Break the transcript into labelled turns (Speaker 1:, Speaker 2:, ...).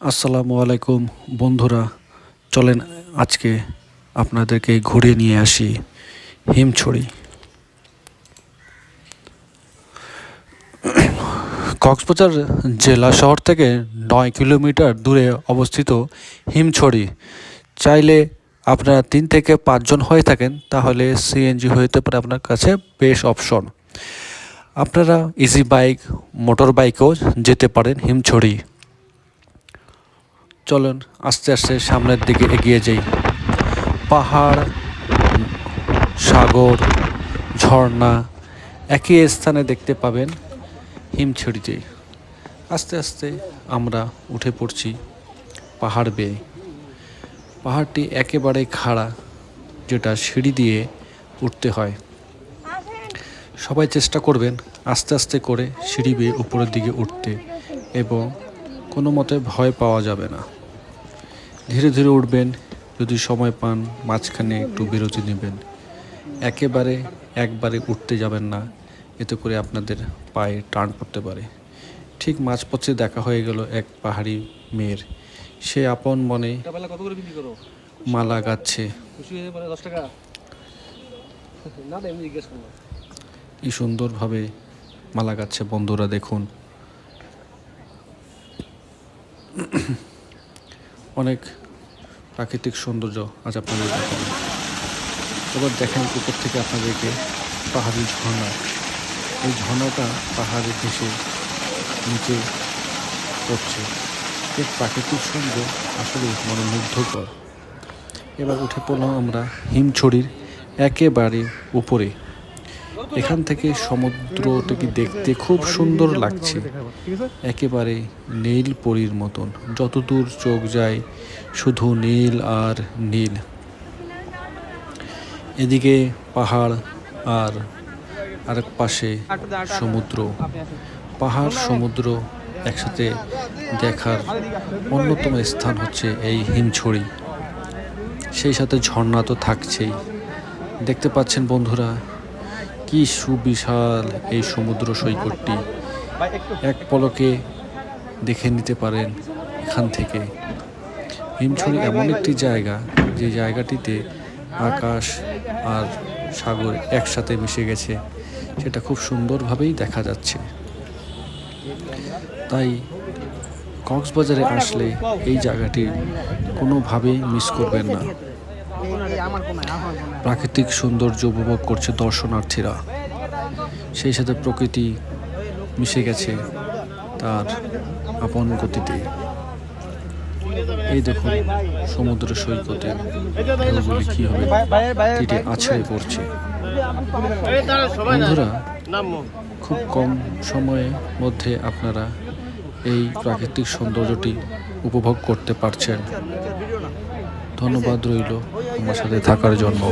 Speaker 1: আসসালামু আলাইকুম বন্ধুরা, চলেন আজকে আপনাদেরকে ঘুরে নিয়ে আসি হিমছড়ি। কক্সবাজার জেলা শহর থেকে নয় কিলোমিটার দূরে অবস্থিত হিমছড়ি। চাইলে আপনারা তিন থেকে পাঁচজন হয়ে থাকেন, তাহলে সিএনজি হতে পারে আপনার কাছে বেশ অপশন। আপনারা ইজি বাইক, মোটর বাইকেও যেতে পারেন হিমছড়ি। চলুন, আস্তে আস্তে সামনের দিকে এগিয়ে যাই। পাহাড়, সাগর, ঝর্ণা, একই স্থানে দেখতে পাবেন হিমছড়িতে আস্তে আস্তে আমরা উঠে পড়ছি পাহাড় বেয়ে। পাহাড়টি একেবারে খাড়া, যেটা সিঁড়ি দিয়ে উঠতে হয়। সবাই চেষ্টা করবেন আস্তে আস্তে করে সিঁড়ি বেয়ে উপরের দিকে উঠতে, এবং কোনো মতে ভয় পাওয়া যাবে না। ধীরে ধীরে উঠবেন, যদি সময় পান, মাঝখানে একটু বিরতি নেবেন। একেবারে, একবারে উঠতে যাবেন না, এতে করে আপনাদের পায়ে টান পড়তে পারে। ঠিক মাঝপথে দেখা হয়ে গেল এক পাহাড়ি মেয়ের। সে আপন মনে মালা গাচ্ছে। কি সুন্দরভাবে মালা গাচ্ছে বন্ধুরা, দেখুন। অনেক প্রাকৃতিক সৌন্দর্য আজ আপনাদের দেখাবো। এবার দেখেন উপর থেকে আপনাদেরকে পাহাড়ি ঝর্ণা। এই ঝর্ণাটা পাহাড়ে ভেসে নিচে পড়ছে। এর প্রাকৃতিক সৌন্দর্য আসলে মনোমুগ্ধকর। এবার উঠে পড়লাম আমরা হিমছড়ির একেবারে উপরে। এখান থেকে সমুদ্রটাকে দেখতে খুব সুন্দর লাগছে। একেবারে নীল পরীর মতন। যতদূর চোখ যায়, শুধু নীল আর নীল। এদিকে পাহাড় আর আরেক পাশে সমুদ্র। পাহাড়, সমুদ্র একসাথে দেখার অন্যতম স্থান হচ্ছে এই হিমছড়ি। সেই সাথে ঝর্ণা তো থাকছেই। দেখতে পাচ্ছেন বন্ধুরা কি সুবিশাল এই সমুদ্র সৈকতটি। এক পলকে দেখে নিতে পারেন এখান থেকে। হিমছড়ি এমন একটি জায়গা, যে জায়গাটিতে আকাশ আর সাগর একসাথে মিশে গেছে, সেটা খুব সুন্দরভাবেই দেখা যাচ্ছে। তাই কক্সবাজারে আসলে এই জায়গাটি কোনোভাবেই মিস করবেন না। প্রাকৃতিক সৌন্দর্য উপভোগ করছে দর্শনার্থীরা। সেই সাথে প্রকৃতি মিশে গেছে তার আপন গতিতে। এই দেখুন সমুদ্র সৈকতে ঢেউগুলি কীভাবে কেটে আছড়ে পড়ছে। বন্ধুরা খুব কম সময়ের মধ্যে আপনারা এই প্রাকৃতিক সৌন্দর্যটি উপভোগ করতে পারছেন। ধন্যবাদ রইল। আমার সাথে থাকার জন্য।